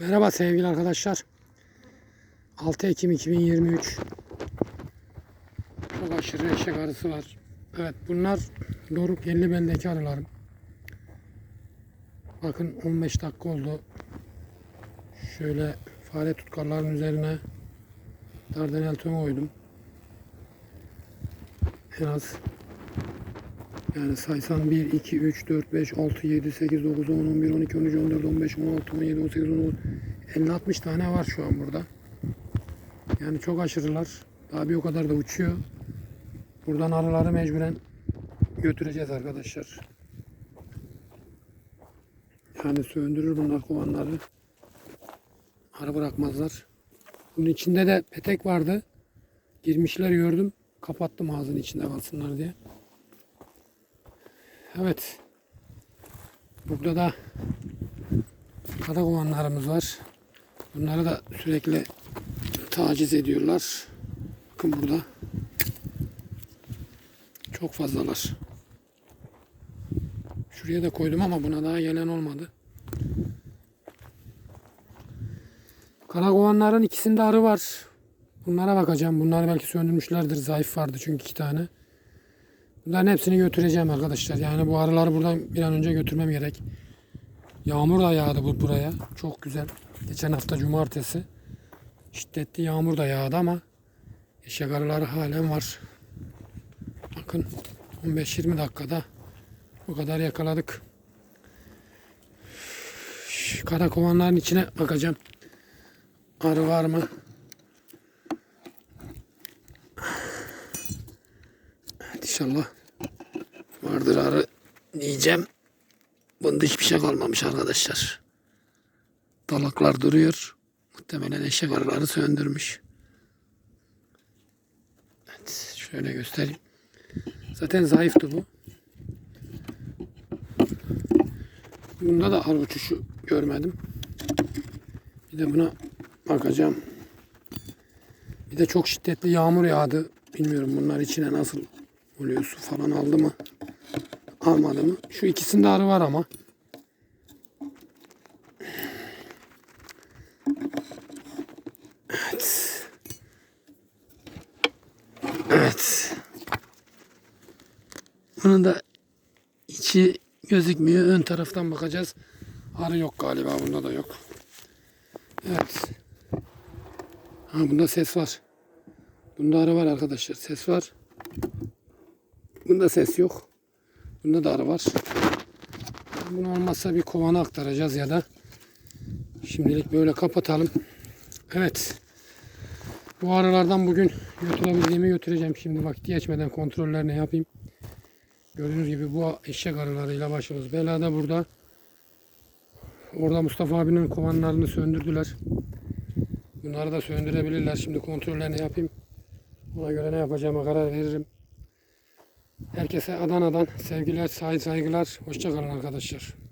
Merhaba sevgili arkadaşlar. 6 Ekim 2023. Çok aşırı eşek arısı var. Evet bunlar Doruk Yerli beldeki arılarım. Bakın 15 dakika oldu. Şöyle fare tutkalların üzerine dardanel ton koydum. En az yani saysan 1, 2, 3, 4, 5, 6, 7, 8, 9, 10, 11, 12, 13, 14, 15, 16, 17, 18, 19, 50, 60 tane var şu an burada. Yani çok aşırılar. Daha bir o kadar da uçuyor. Buradan arıları mecburen götüreceğiz arkadaşlar. Yani söndürür bunlar kovanları. Arı bırakmazlar. Bunun içinde de petek vardı. Girmişler gördüm. Kapattım ağzının içinde kalsınlar diye. Evet. Burada da kara kovanlarımız var. Bunları da sürekli taciz ediyorlar. Bakın burada. Çok fazlalar. Şuraya da koydum ama buna daha gelen olmadı. Kara kovanların ikisinde arı var. Bunlara bakacağım. Bunları belki söndürmüşlerdir. Zayıf vardı çünkü iki tane. Bunların hepsini götüreceğim arkadaşlar. Yani bu arıları buradan bir an önce götürmem gerek. Yağmur da yağdı bu buraya. Çok güzel. Geçen hafta cumartesi şiddetli yağmur da yağdı ama eşek arıları halen var. Bakın 15-20 dakikada bu kadar yakaladık. Kara kovanların içine bakacağım. Arı var mı? İnşallah vardır arı diyeceğim. Bunda hiçbir şey kalmamış arkadaşlar. Dalaklar duruyor. Muhtemelen eşek arıları söndürmüş. Evet, şöyle göstereyim. Zaten zayıftı bu. Bunda da arı uçuşu görmedim. Bir de buna bakacağım. Bir de çok şiddetli yağmur yağdı. Bilmiyorum bunlar içine nasıl oluyor. Su falan aldı mı? Almadı mı? Şu ikisinde arı var ama. Evet. Evet. Bunun da içi gözükmüyor. Ön taraftan bakacağız. Arı yok galiba. Bunda da yok. Evet. Ha bunda ses var. Bunda arı var arkadaşlar. Ses var. Bunda ses yok. Bunda da arı var. Bunu olmazsa bir kovana aktaracağız ya da şimdilik böyle kapatalım. Evet. Bu arılardan bugün götürebildiğimi götüreceğim. Şimdi vakit geçmeden kontrollerini yapayım. Gördüğünüz gibi bu eşek arılarıyla başımız belada burada. Orada Mustafa abinin kovanlarını söndürdüler. Bunları da söndürebilirler. Şimdi kontrollerini yapayım. Ona göre ne yapacağıma karar veririm. Herkese Adana'dan sevgiler, saygılar. Hoşçakalın arkadaşlar.